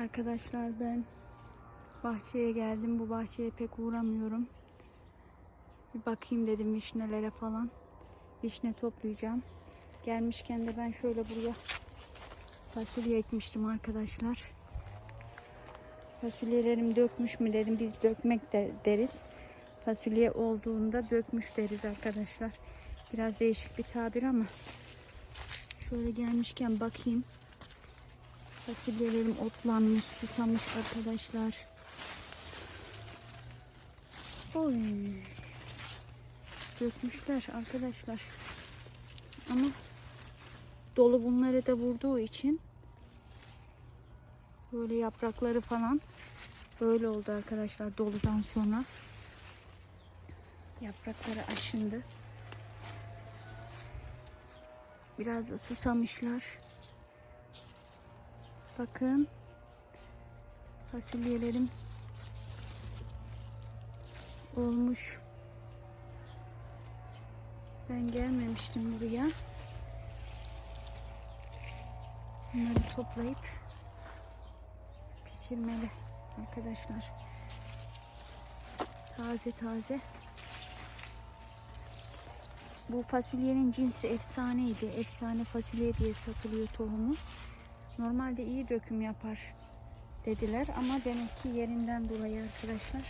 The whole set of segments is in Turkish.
Arkadaşlar ben bahçeye geldim. Bu bahçeye pek uğramıyorum. Bir bakayım dedim vişnelere falan. Vişne toplayacağım. Gelmişken de ben şöyle buraya fasulye ekmiştim arkadaşlar. Fasulyelerim dökmüş mü dedim. Biz dökmek de deriz. Fasulye olduğunda dökmüş deriz arkadaşlar. Biraz değişik bir tabir ama şöyle gelmişken bakayım. Fasulyelerim otlanmış, susamış arkadaşlar. Oy. Dökmüşler arkadaşlar. Ama dolu bunları da vurduğu için böyle yaprakları falan böyle oldu arkadaşlar doludan sonra. Yaprakları aşındı. Biraz da susamışlar. Bakın. Fasulyelerim olmuş. Ben gelmemiştim buraya. Bunları toplayıp pişirmeli arkadaşlar. Taze taze. Bu fasulyenin cinsi efsaneydi. Efsane fasulye diye satılıyor tohumu. Normalde iyi döküm yapar dediler ama demek ki yerinden dolayı arkadaşlar.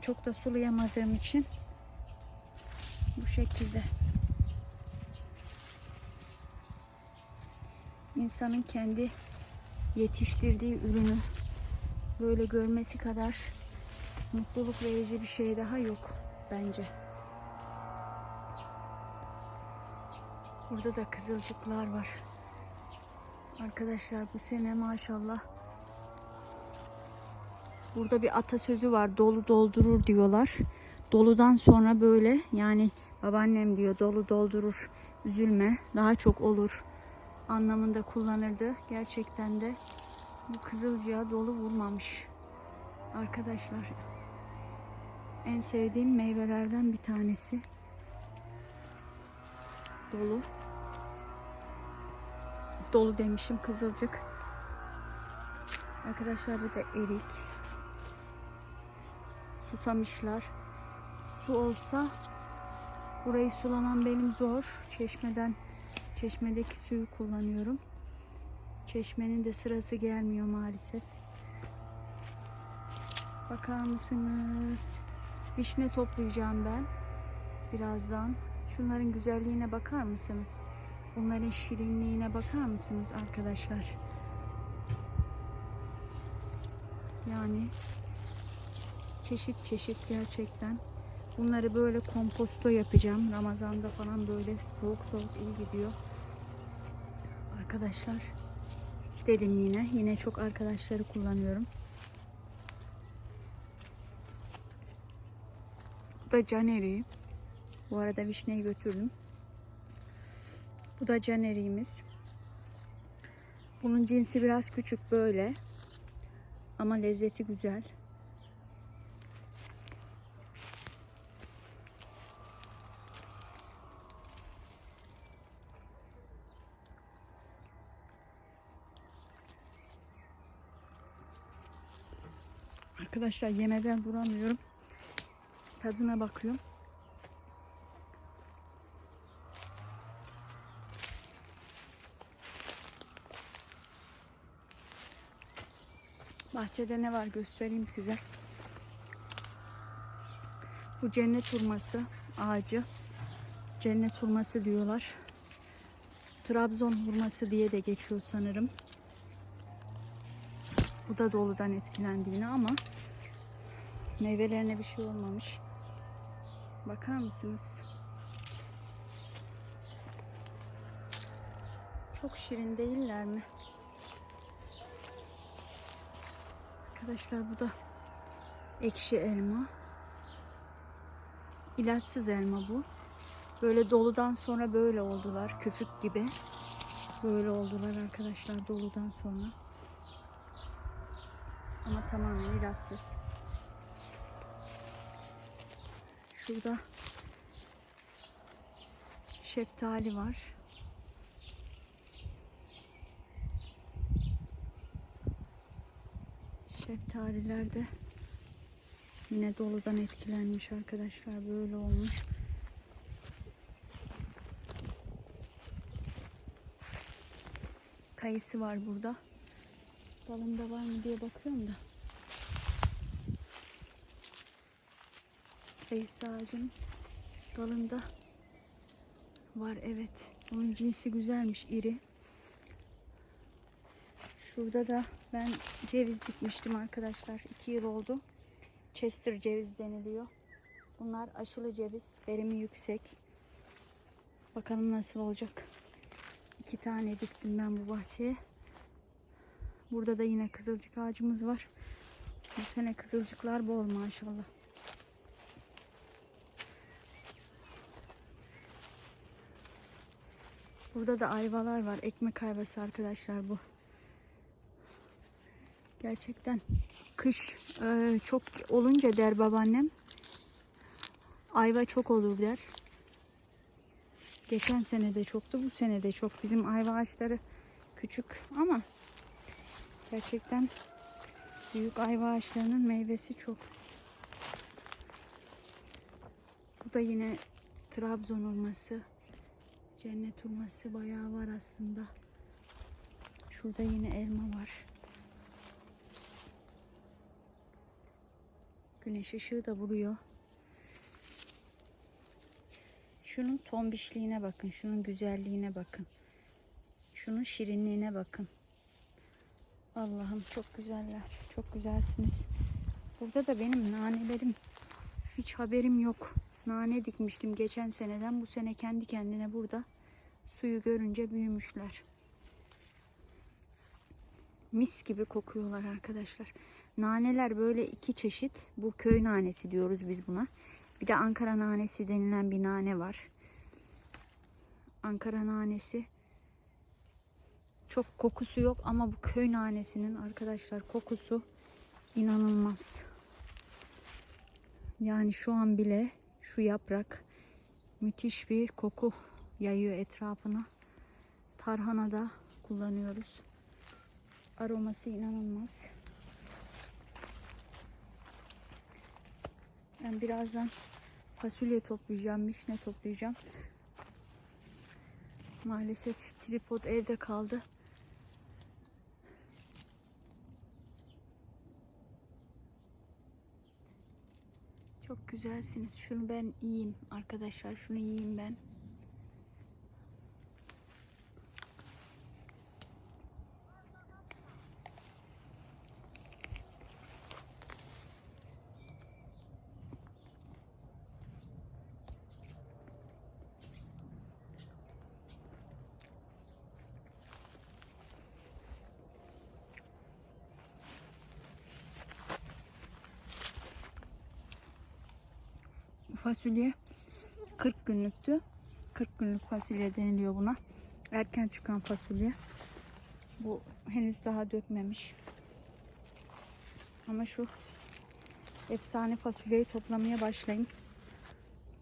Çok da sulayamadığım için bu şekilde. İnsanın kendi yetiştirdiği ürünü böyle görmesi kadar mutluluk verici bir şey daha yok bence. Burada da kızılcıklar var. Arkadaşlar bu sene maşallah burada bir atasözü var. Dolu doldurur diyorlar. Doludan sonra böyle yani babaannem diyor dolu doldurur üzülme daha çok olur anlamında kullanırdı. Gerçekten de bu kızılcığa dolu vurmamış. Arkadaşlar en sevdiğim meyvelerden bir tanesi. Dolu. Dolu demişim kızılcık. Arkadaşlar bu da erik. Susamışlar. Su olsa burayı sulamam benim zor. Çeşmeden çeşmedeki suyu kullanıyorum. Çeşmenin de sırası gelmiyor maalesef. Bakar mısınız? Vişne toplayacağım ben birazdan. Şunların güzelliğine bakar mısınız? Bunların şirinliğine bakar mısınız arkadaşlar? Yani çeşit çeşit gerçekten. Bunları böyle komposto yapacağım. Ramazanda falan böyle soğuk soğuk iyi gidiyor. Arkadaşlar dedim yine. Yine çok arkadaşları kullanıyorum. Bu da caneri. Bu arada vişneyi götürdüm. Bu da caneriğimiz. Bunun cinsi biraz küçük böyle. Ama lezzeti güzel. Arkadaşlar yemeden duramıyorum. Tadına bakıyorum. Bahçede ne var göstereyim size. Bu cennet hurması ağacı. Cennet hurması diyorlar. Trabzon hurması diye de geçiyor sanırım. Bu da doludan etkilendi yine ama meyvelerine bir şey olmamış. Bakar mısınız? Çok şirin değiller mi? Arkadaşlar bu da ekşi elma. İlaçsız elma bu. Böyle doludan sonra böyle oldular. Köpük gibi. Böyle oldular arkadaşlar doludan sonra. Ama tamamen ilaçsız. Şurada şeftali var. Şeftaliler de yine doludan etkilenmiş arkadaşlar. Böyle olmuş. Kayısı var burada. Dalında var mı diye bakıyorum da. Kayısı ağacının dalında var evet. Onun cinsi güzelmiş iri. Şurada da ben ceviz dikmiştim arkadaşlar. 2 yıl oldu. Chester ceviz deniliyor. Bunlar aşılı ceviz. Verimi yüksek. Bakalım nasıl olacak. İki tane diktim ben bu bahçeye. Burada da yine kızılcık ağacımız var. Bu sene kızılcıklar bol maşallah. Burada da ayvalar var. Ekmek ayvası arkadaşlar bu. Gerçekten kış e, çok olunca der babaannem. Ayva çok olur der. Geçen sene de çoktu, bu sene de çok. Bizim ayva ağaçları küçük ama gerçekten büyük ayva ağaçlarının meyvesi çok. Bu da yine Trabzon hurması. Cennet hurması bayağı var aslında. Şurada yine elma var. Güneş ışığı da vuruyor. Şunun tombişliğine bakın. Şunun güzelliğine bakın. Şunun şirinliğine bakın. Allah'ım çok güzeller. Çok güzelsiniz. Burada da benim nanelerim hiç haberim yok. Nane dikmiştim geçen seneden. Bu sene kendi kendine burada suyu görünce büyümüşler. Mis gibi kokuyorlar arkadaşlar. Naneler böyle iki çeşit. Bu köy nanesi diyoruz biz buna. Bir de Ankara nanesi denilen bir nane var. Ankara nanesi çok kokusu yok ama bu köy nanesinin arkadaşlar kokusu inanılmaz. Yani şu an bile şu yaprak müthiş bir koku yayıyor etrafına. Tarhana da kullanıyoruz. Aroması inanılmaz. Ben birazdan fasulye toplayacağım, mişne toplayacağım. Maalesef tripod evde kaldı. Çok güzelsiniz. Şunu ben yiyeyim arkadaşlar. Şunu yiyeyim ben. Fasulye 40 günlüktü. 40 günlük fasulye deniliyor buna. Erken çıkan fasulye. Bu henüz daha dökmemiş. Ama şu efsane fasulyeyi toplamaya başlayayım.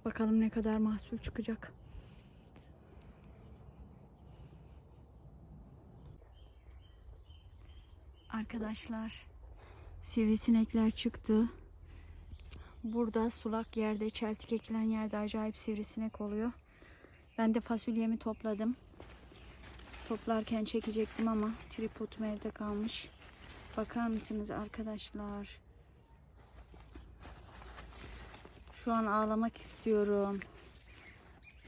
Bakalım ne kadar mahsul çıkacak. Arkadaşlar sivrisinekler çıktı. Burada sulak yerde, çeltik ekilen yerde acayip sivrisinek oluyor. Ben de fasulyemi topladım. Toplarken çekecektim ama tripodum evde kalmış. Bakar mısınız arkadaşlar? Şu an ağlamak istiyorum.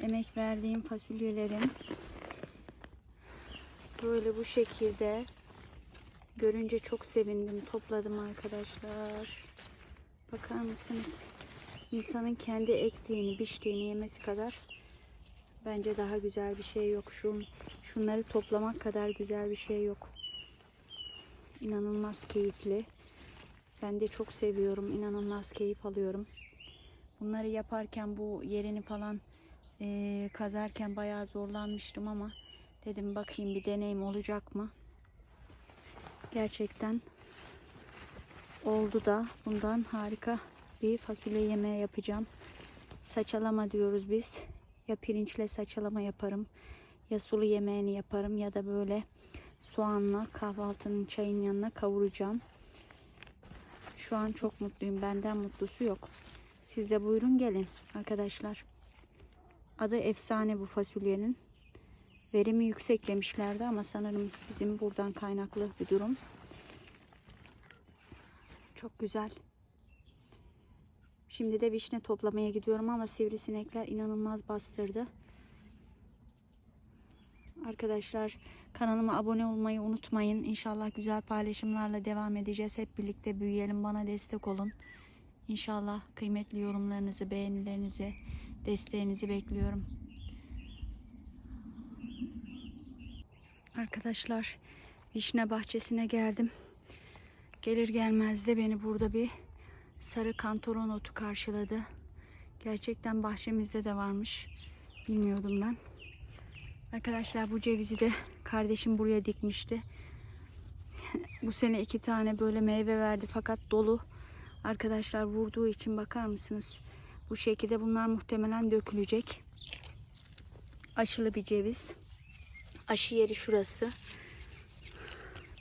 Emek verdiğim fasulyelerim böyle bu şekilde görünce çok sevindim. Topladım arkadaşlar. Bakar mısınız? İnsanın kendi ektiğini, biçtiğini yemesi kadar bence daha güzel bir şey yok. Şu, şunları toplamak kadar güzel bir şey yok. İnanılmaz keyifli. Ben de çok seviyorum. İnanılmaz keyif alıyorum. Bunları yaparken bu yerini falan eee, kazarken bayağı zorlanmıştım ama dedim bakayım bir deneyim olacak mı? Gerçekten oldu da bundan harika bir fasulye yemeği yapacağım. Saçalama diyoruz biz. Ya pirinçle saçalama yaparım ya sulu yemeğini yaparım ya da böyle soğanla kahvaltının çayın yanına kavuracağım. Şu an çok mutluyum. Benden mutlusu yok. Siz de buyurun gelin arkadaşlar. Adı efsane bu fasulyenin. Verimi yüksek demişlerdi ama sanırım bizim buradan kaynaklı bir durum. Çok güzel. Şimdi de vişne toplamaya gidiyorum ama sivrisinekler inanılmaz bastırdı. Arkadaşlar kanalıma abone olmayı unutmayın. İnşallah güzel paylaşımlarla devam edeceğiz. Hep birlikte büyüyelim. Bana destek olun. İnşallah kıymetli yorumlarınızı, beğenilerinizi, desteğinizi bekliyorum. Arkadaşlar vişne bahçesine geldim. Gelir gelmez de beni burada bir sarı kantaron otu karşıladı. Gerçekten bahçemizde de varmış. Bilmiyordum ben. Arkadaşlar bu cevizi de kardeşim buraya dikmişti. bu sene iki tane böyle meyve verdi fakat dolu. Arkadaşlar vurduğu için bakar mısınız? Bu şekilde bunlar muhtemelen dökülecek. Aşılı bir ceviz. Aşı yeri şurası.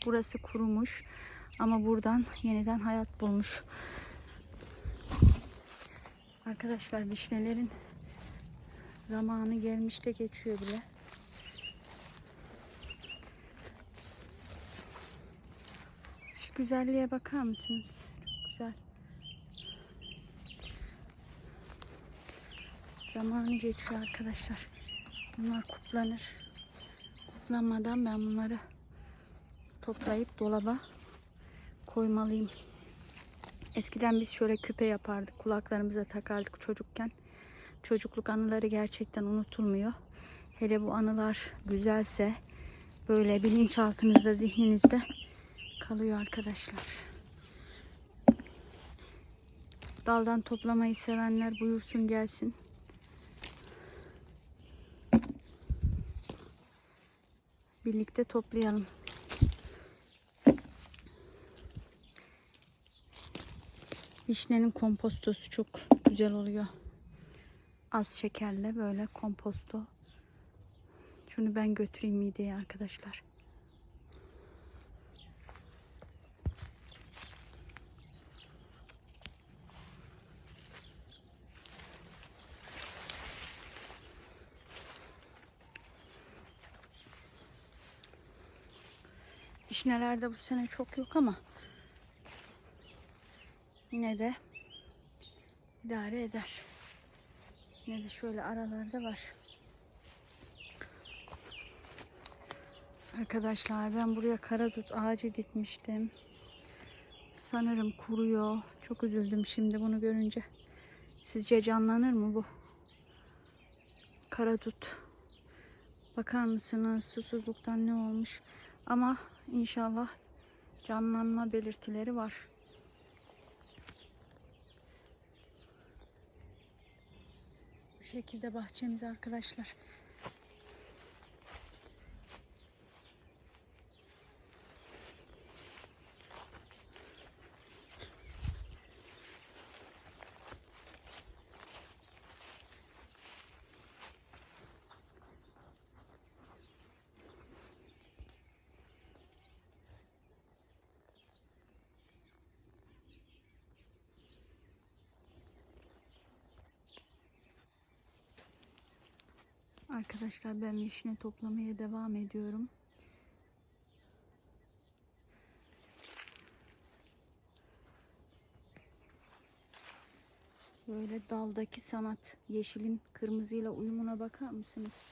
Burası kurumuş. Ama buradan yeniden hayat bulmuş. Arkadaşlar vişnelerin zamanı gelmiş de geçiyor bile. Şu güzelliğe bakar mısınız? Çok güzel. Zamanı geçiyor arkadaşlar. Bunlar kutlanır. Kutlanmadan ben bunları toplayıp dolaba koymalıyım. Eskiden biz şöyle küpe yapardık. Kulaklarımıza takardık çocukken. Çocukluk anıları gerçekten unutulmuyor. Hele bu anılar güzelse böyle bilinçaltınızda, zihninizde kalıyor arkadaşlar. Daldan toplamayı sevenler buyursun gelsin. Birlikte toplayalım. Vişnenin kompostosu çok güzel oluyor. Az şekerle böyle komposto. Şunu ben götüreyim mideye arkadaşlar. Vişnelerde bu sene çok yok ama yine de idare eder. Yine de şöyle aralarda var. Arkadaşlar ben buraya karadut ağacı dikmiştim. Sanırım kuruyor. Çok üzüldüm şimdi bunu görünce. Sizce canlanır mı bu? Karadut. Bakar mısınız susuzluktan ne olmuş? Ama inşallah canlanma belirtileri var. Şekilde bahçemiz arkadaşlar. Arkadaşlar ben vişne toplamaya devam ediyorum. Böyle daldaki sanat yeşilin kırmızıyla uyumuna bakar mısınız?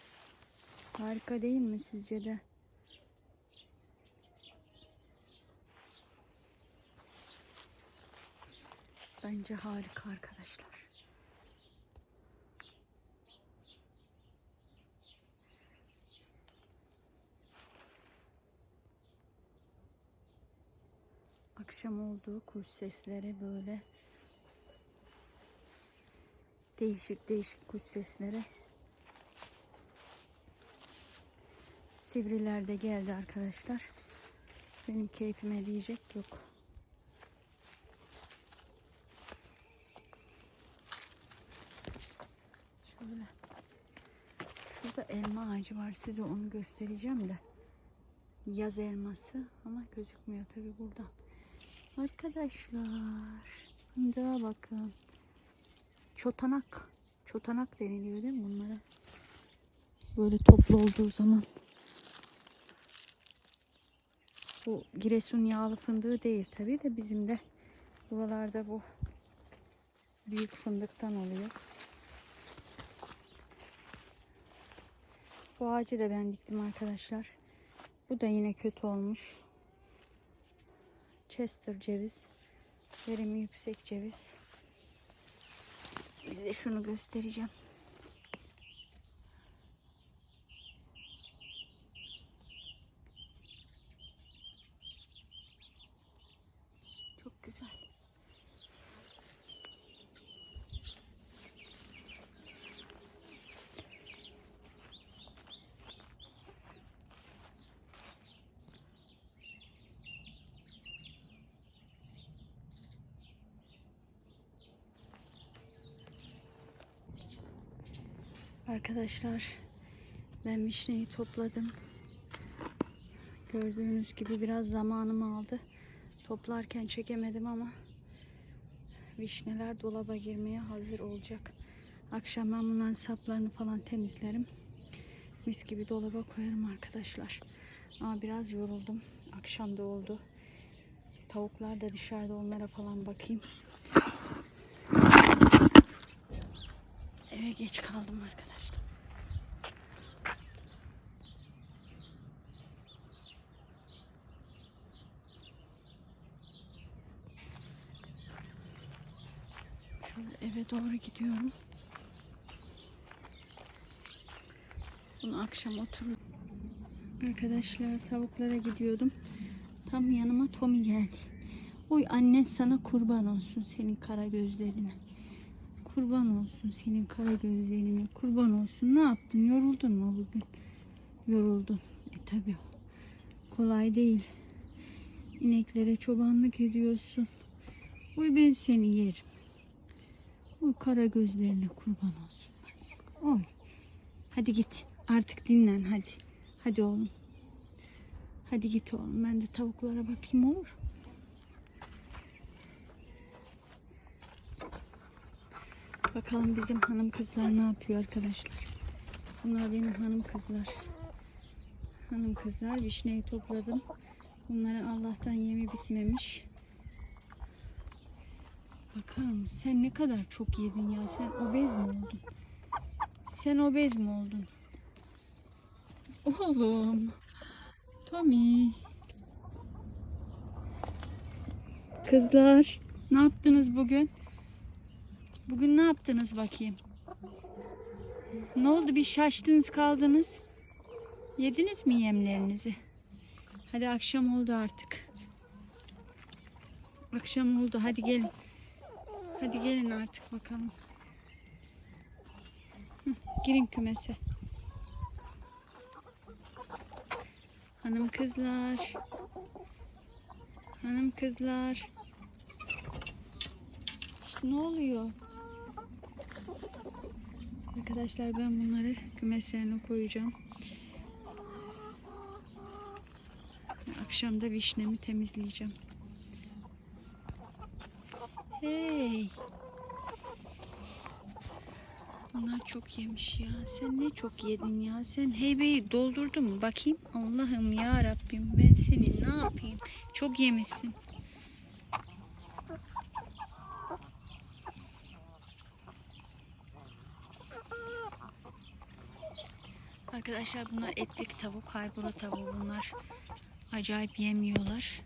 Harika değil mi sizce de? Bence harika arkadaşlar. Akşam oldu kuş sesleri böyle değişik değişik kuş sesleri. Sivriler de geldi arkadaşlar. Benim keyfime diyecek yok. Şöyle. Şurada elma ağacı var. Size onu göstereceğim de. Yaz elması ama gözükmüyor tabi buradan. Arkadaşlar fındığa bakın. Çotanak. Çotanak deniliyor değil mi bunlara? Böyle toplu olduğu zaman. Bu Giresun yağlı fındığı değil tabii de bizim de buralarda bu büyük fındıktan oluyor. Bu ağacı da ben diktim arkadaşlar. Bu da yine kötü olmuş. Chester ceviz. Verimi yüksek ceviz. Size şunu göstereceğim. Çok güzel. Arkadaşlar ben vişneyi topladım. Gördüğünüz gibi biraz zamanımı aldı. Toplarken çekemedim ama vişneler dolaba girmeye hazır olacak. Akşam ben bunların saplarını falan temizlerim. Mis gibi dolaba koyarım arkadaşlar. Ama biraz yoruldum. Akşam da oldu. Tavuklar da dışarıda onlara falan bakayım. Eve geç kaldım arkadaşlar. Şöyle eve doğru gidiyorum. Bunu akşam oturur. Arkadaşlar tavuklara gidiyordum. Tam yanıma Tommy geldi. Oy annen sana kurban olsun senin kara gözlerine. Kurban olsun senin kara gözlerine. Kurban olsun. Ne yaptın? Yoruldun mu bugün? Yoruldun. E tabi. Kolay değil. İneklere çobanlık ediyorsun. Oy ben seni yerim. Oy kara gözlerine kurban olsun. Oy. Hadi git. Artık dinlen hadi. Hadi oğlum. Hadi git oğlum. Ben de tavuklara bakayım olur. Bakalım bizim hanım kızlar ne yapıyor arkadaşlar. Bunlar benim hanım kızlar. Hanım kızlar vişneyi topladım. Bunların Allah'tan yemi bitmemiş. Bakar mısın? Sen ne kadar çok yedin ya. Sen obez mi oldun? Sen obez mi oldun? Oğlum. Tommy. Kızlar. Ne yaptınız bugün? Bugün ne yaptınız bakayım? Ne oldu bir şaştınız kaldınız? Yediniz mi yemlerinizi? Hadi akşam oldu artık. Akşam oldu hadi gelin. Hadi gelin artık bakalım. Hı, girin kümese. Hanım kızlar. Hanım kızlar. İşte ne oluyor? Arkadaşlar ben bunları kümeslerine koyacağım. Akşam da vişnemi temizleyeceğim. Hey. Bunlar çok yemiş ya. Sen ne çok yedin ya. Sen heybeyi doldurdun mu? Bakayım. Allah'ım ya Rabbim ben seni ne yapayım? Çok yemişsin. Arkadaşlar bunlar etlik tavuk, haybura tavuğu bunlar. Acayip yemiyorlar.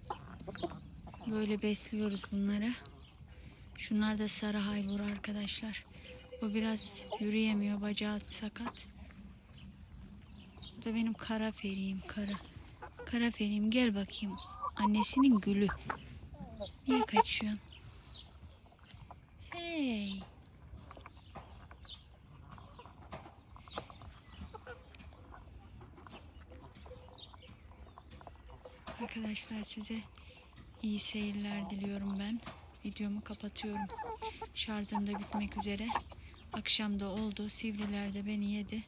Böyle besliyoruz bunları. Şunlar da sarı haybura arkadaşlar. Bu biraz yürüyemiyor, bacağı sakat. Bu da benim kara feriyim, kara. Kara feriyim gel bakayım. Annesinin gülü. Niye kaçıyorsun? Hey. Arkadaşlar size iyi seyirler diliyorum ben. Videomu kapatıyorum. Şarjım da bitmek üzere. Akşam da oldu. Sivriler de beni yedi.